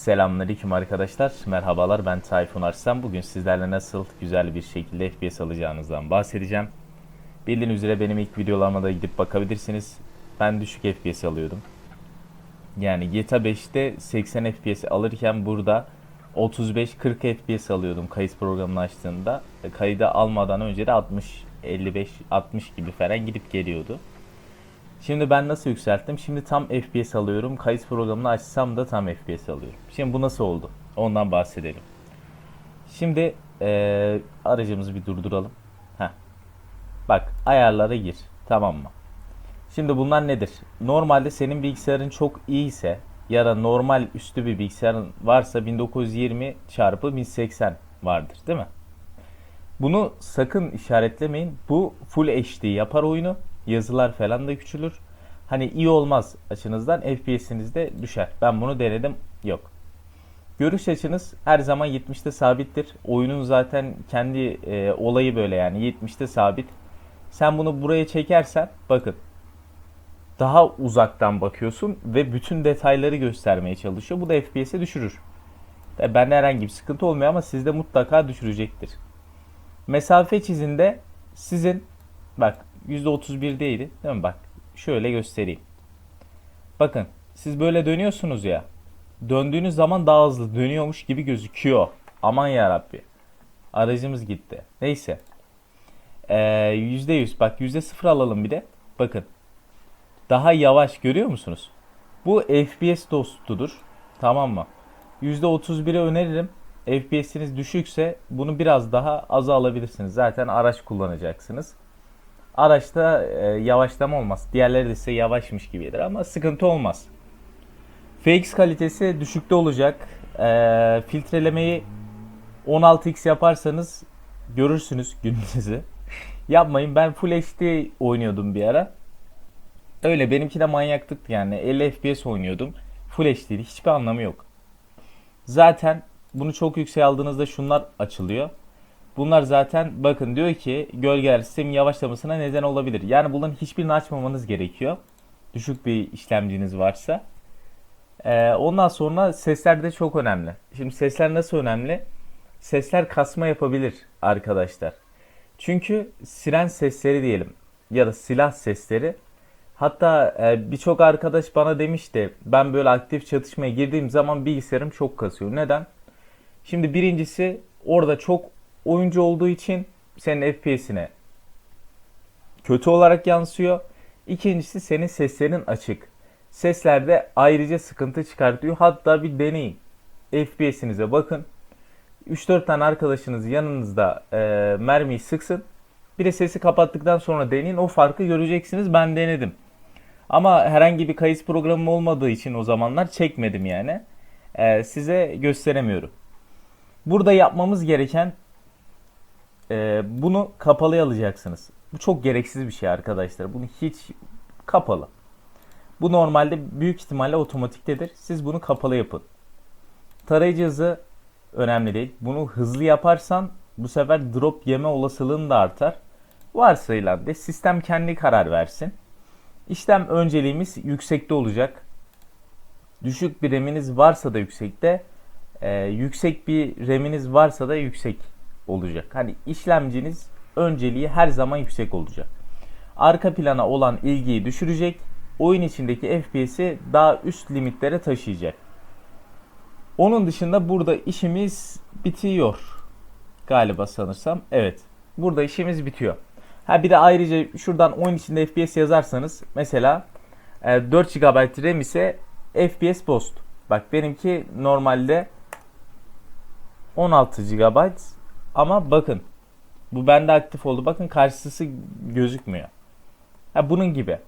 Selamünaleyküm arkadaşlar. Merhabalar ben Tayfun Arslan. Bugün sizlerle nasıl güzel bir şekilde FPS alacağınızdan bahsedeceğim. Bildiğiniz üzere benim ilk videolarıma da gidip bakabilirsiniz. Ben düşük FPS alıyordum. Yani GTA 5'te 80 FPS alırken burada 35-40 FPS alıyordum kayıt programını açtığında. E, Kayıda almadan önce de 60, 55, 60 gibi falan gidip geliyordu. Şimdi ben nasıl yükselttim? Şimdi tam FPS alıyorum. Kayıt programını açsam da tam FPS alıyorum. Şimdi bu nasıl oldu? Ondan bahsedelim. Şimdi eee, aracımızı bir durduralım. Heh. Bak ayarlara gir. Tamam mı? Şimdi bunlar nedir? Normalde senin bilgisayarın çok iyiyse ya da normal üstü bir bilgisayarın varsa 1920 çarpı 1080 vardır değil mi? Bunu sakın işaretlemeyin. Bu full HD yapar oyunu. Yazılar falan da küçülür. Hani iyi olmaz açınızdan FPS'iniz de düşer. Ben bunu denedim. Yok. Görüş açınız her zaman 70'te sabittir. Oyunun zaten kendi e, olayı böyle yani 70'te sabit. Sen bunu buraya çekersen bakın daha uzaktan bakıyorsun ve bütün detayları göstermeye çalışıyor. Bu da FPS'i düşürür. E, Bende herhangi bir sıkıntı olmuyor ama sizde mutlaka düşürecektir. Mesafe çizinde sizin bak %31'deydi değil mi? Bak şöyle göstereyim. Bakın siz böyle dönüyorsunuz ya. Döndüğünüz zaman daha hızlı dönüyormuş gibi gözüküyor. Aman ya Rabbi. Aracımız gitti. Neyse. Ee, %100 bak %0 alalım bir de. Bakın. Daha yavaş görüyor musunuz? Bu FPS dostudur. Tamam mı? %31'i öneririm. FPS'iniz düşükse bunu biraz daha aza alabilirsiniz. Zaten araç kullanacaksınız. Araçta e, yavaşlama olmaz. Diğerleri de ise yavaşmış gibidir ama sıkıntı olmaz. FX kalitesi düşükte olacak. E, filtrelemeyi 16x yaparsanız görürsünüz gününüzü. Yapmayın ben Full HD oynuyordum bir ara. Öyle benimki de manyaklıktı yani 50 FPS oynuyordum. Full HD'di hiçbir anlamı yok. Zaten bunu çok yüksek aldığınızda şunlar açılıyor. Bunlar zaten bakın diyor ki gölgeler sistemin yavaşlamasına neden olabilir. Yani bunların hiçbirini açmamanız gerekiyor. Düşük bir işlemciniz varsa. Ee, ondan sonra sesler de çok önemli. Şimdi sesler nasıl önemli? Sesler kasma yapabilir arkadaşlar. Çünkü siren sesleri diyelim ya da silah sesleri. Hatta e, birçok arkadaş bana demişti ben böyle aktif çatışmaya girdiğim zaman bilgisayarım çok kasıyor. Neden? Şimdi birincisi orada çok oyuncu olduğu için senin FPS'ine kötü olarak yansıyor. İkincisi senin seslerin açık. Seslerde ayrıca sıkıntı çıkartıyor. Hatta bir deneyin. FPS'inize bakın. 3-4 tane arkadaşınız yanınızda e, mermiyi sıksın. Bir de sesi kapattıktan sonra deneyin. O farkı göreceksiniz. Ben denedim. Ama herhangi bir kayıt programım olmadığı için o zamanlar çekmedim yani. E, size gösteremiyorum. Burada yapmamız gereken e, bunu kapalı alacaksınız. Bu çok gereksiz bir şey arkadaşlar. Bunu hiç kapalı. Bu normalde büyük ihtimalle otomatiktedir. Siz bunu kapalı yapın. Tarayıcı hızı önemli değil. Bunu hızlı yaparsan bu sefer drop yeme olasılığın da artar. Varsayılan de sistem kendi karar versin. İşlem önceliğimiz yüksekte olacak. Düşük bir RAM'iniz varsa da yüksekte, e, yüksek bir RAM'iniz varsa da yüksek olacak. Hani işlemciniz önceliği her zaman yüksek olacak. Arka plana olan ilgiyi düşürecek. Oyun içindeki FPS'i daha üst limitlere taşıyacak. Onun dışında burada işimiz bitiyor. Galiba sanırsam. Evet. Burada işimiz bitiyor. Ha bir de ayrıca şuradan oyun içinde FPS yazarsanız mesela e, 4 GB RAM ise FPS Boost. Bak benimki normalde 16 GB ama bakın bu bende aktif oldu. Bakın karşısı gözükmüyor. Ha bunun gibi.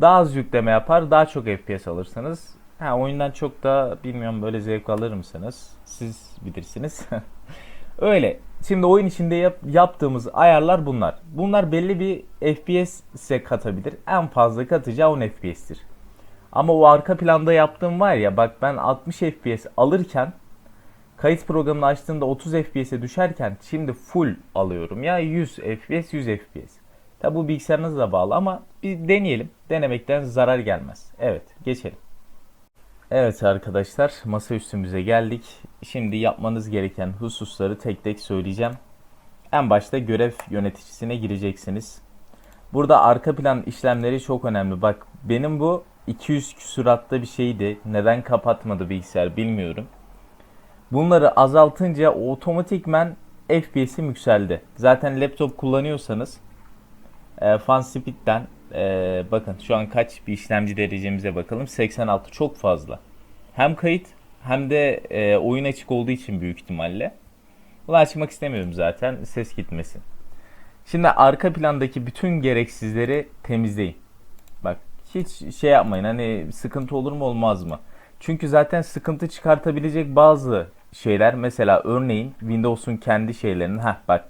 Daha az yükleme yapar, daha çok FPS alırsanız. Ha oyundan çok da bilmiyorum böyle zevk alır mısınız? Siz bilirsiniz. Öyle. Şimdi oyun içinde yap- yaptığımız ayarlar bunlar. Bunlar belli bir FPS size katabilir. En fazla katacağı 10 FPS'tir. Ama o arka planda yaptığım var ya bak ben 60 FPS alırken kayıt programını açtığımda 30 FPS'e düşerken şimdi full alıyorum ya 100 FPS 100 FPS. Tabi bu bilgisayarınızla bağlı ama bir deneyelim. Denemekten zarar gelmez. Evet geçelim. Evet arkadaşlar masa üstümüze geldik. Şimdi yapmanız gereken hususları tek tek söyleyeceğim. En başta görev yöneticisine gireceksiniz. Burada arka plan işlemleri çok önemli. Bak benim bu 200 küsuratta bir şeydi. Neden kapatmadı bilgisayar bilmiyorum. Bunları azaltınca otomatikmen FPS'im yükseldi. Zaten laptop kullanıyorsanız e, FunSpeed'den e, bakın şu an kaç bir işlemci derecemize bakalım. 86 çok fazla. Hem kayıt hem de e, oyun açık olduğu için büyük ihtimalle. Bunu açmak istemiyorum zaten ses gitmesin. Şimdi arka plandaki bütün gereksizleri temizleyin. Bak hiç şey yapmayın hani sıkıntı olur mu olmaz mı? Çünkü zaten sıkıntı çıkartabilecek bazı şeyler mesela örneğin Windows'un kendi şeylerinin ha bak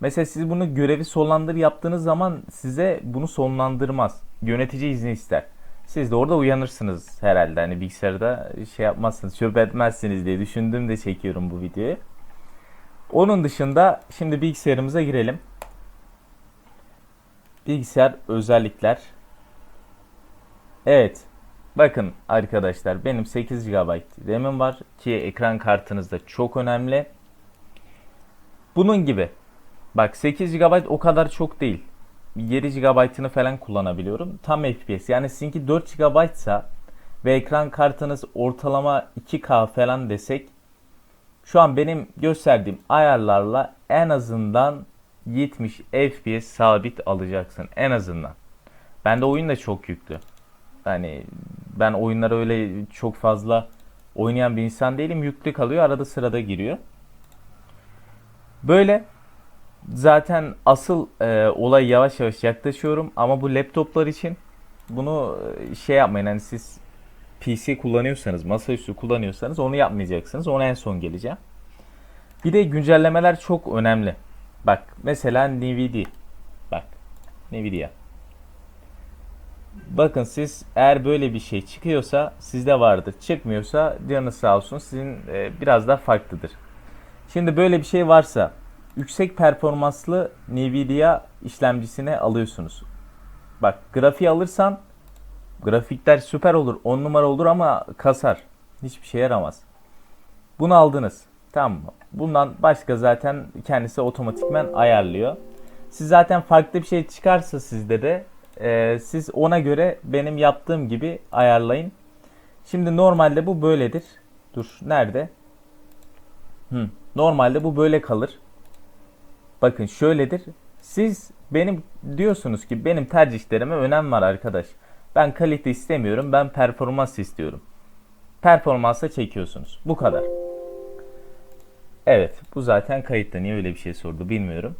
Mesela siz bunu görevi sonlandır yaptığınız zaman size bunu sonlandırmaz. Yönetici izni ister. Siz de orada uyanırsınız herhalde. Hani bilgisayarda şey yapmazsınız, çöp etmezsiniz diye düşündüm de çekiyorum bu videoyu. Onun dışında şimdi bilgisayarımıza girelim. Bilgisayar özellikler. Evet. Bakın arkadaşlar benim 8 GB RAM'im var ki ekran kartınız da çok önemli. Bunun gibi Bak 8 GB o kadar çok değil. 7 GB'ını falan kullanabiliyorum. Tam FPS. Yani sizinki 4 GB ise ve ekran kartınız ortalama 2K falan desek şu an benim gösterdiğim ayarlarla en azından 70 FPS sabit alacaksın en azından. Bende oyun da çok yüklü. Yani ben oyunlara öyle çok fazla oynayan bir insan değilim. Yüklü kalıyor arada sırada giriyor. Böyle zaten asıl e, olay yavaş yavaş yaklaşıyorum ama bu laptoplar için bunu e, şey yapmayın hani siz PC kullanıyorsanız masaüstü kullanıyorsanız onu yapmayacaksınız ona en son geleceğim. Bir de güncellemeler çok önemli. Bak mesela Nvidia. Bak Nvidia. Bakın siz eğer böyle bir şey çıkıyorsa sizde vardır. Çıkmıyorsa canı sağ olsun sizin e, biraz da farklıdır. Şimdi böyle bir şey varsa yüksek performanslı Nvidia işlemcisine alıyorsunuz. Bak grafiği alırsan grafikler süper olur 10 numara olur ama kasar. Hiçbir şey yaramaz. Bunu aldınız. Tamam mı? Bundan başka zaten kendisi otomatikmen ayarlıyor. Siz zaten farklı bir şey çıkarsa sizde de e, siz ona göre benim yaptığım gibi ayarlayın. Şimdi normalde bu böyledir. Dur nerede? Hı, normalde bu böyle kalır. Bakın şöyledir. Siz benim diyorsunuz ki benim tercihlerime önem var arkadaş. Ben kalite istemiyorum. Ben performans istiyorum. Performansa çekiyorsunuz. Bu kadar. Evet. Bu zaten kayıtta. Niye öyle bir şey sordu bilmiyorum.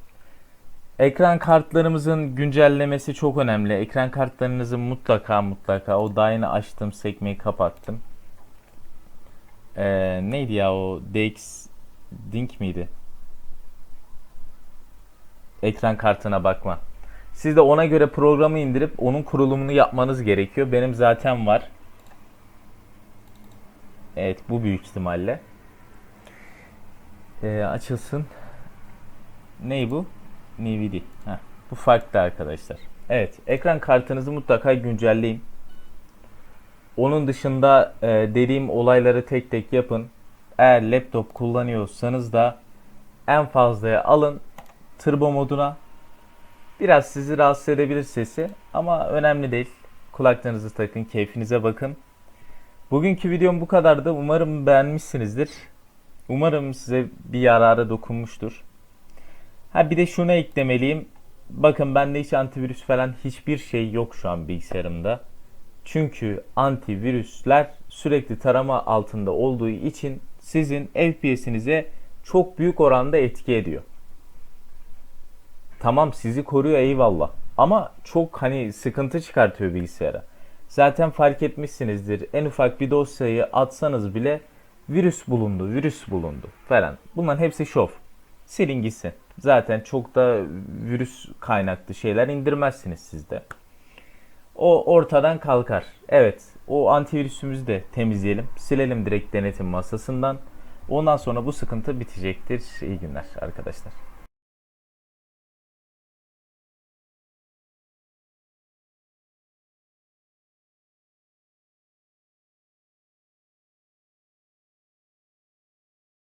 Ekran kartlarımızın güncellemesi çok önemli. Ekran kartlarınızı mutlaka mutlaka o daha yeni açtım sekmeyi kapattım. Ee, neydi ya o DX Dink miydi? ekran kartına bakma. Siz de ona göre programı indirip onun kurulumunu yapmanız gerekiyor. Benim zaten var. Evet bu büyük ihtimalle. Ee, açılsın. Ney bu? Nvidia. Heh, bu farklı arkadaşlar. Evet ekran kartınızı mutlaka güncelleyin. Onun dışında e, dediğim olayları tek tek yapın. Eğer laptop kullanıyorsanız da en fazlaya alın turbo moduna. Biraz sizi rahatsız edebilir sesi ama önemli değil. Kulaklarınızı takın, keyfinize bakın. Bugünkü videom bu kadardı. Umarım beğenmişsinizdir. Umarım size bir yarara dokunmuştur. Ha bir de şunu eklemeliyim. Bakın bende hiç antivirüs falan hiçbir şey yok şu an bilgisayarımda. Çünkü antivirüsler sürekli tarama altında olduğu için sizin FPS'inize çok büyük oranda etki ediyor. Tamam sizi koruyor eyvallah. Ama çok hani sıkıntı çıkartıyor bilgisayara. Zaten fark etmişsinizdir. En ufak bir dosyayı atsanız bile virüs bulundu, virüs bulundu falan. Bunların hepsi şov. Silin gitsin. Zaten çok da virüs kaynaklı şeyler indirmezsiniz sizde. O ortadan kalkar. Evet, o antivirüsümüzü de temizleyelim. Silelim direkt denetim masasından. Ondan sonra bu sıkıntı bitecektir. İyi günler arkadaşlar.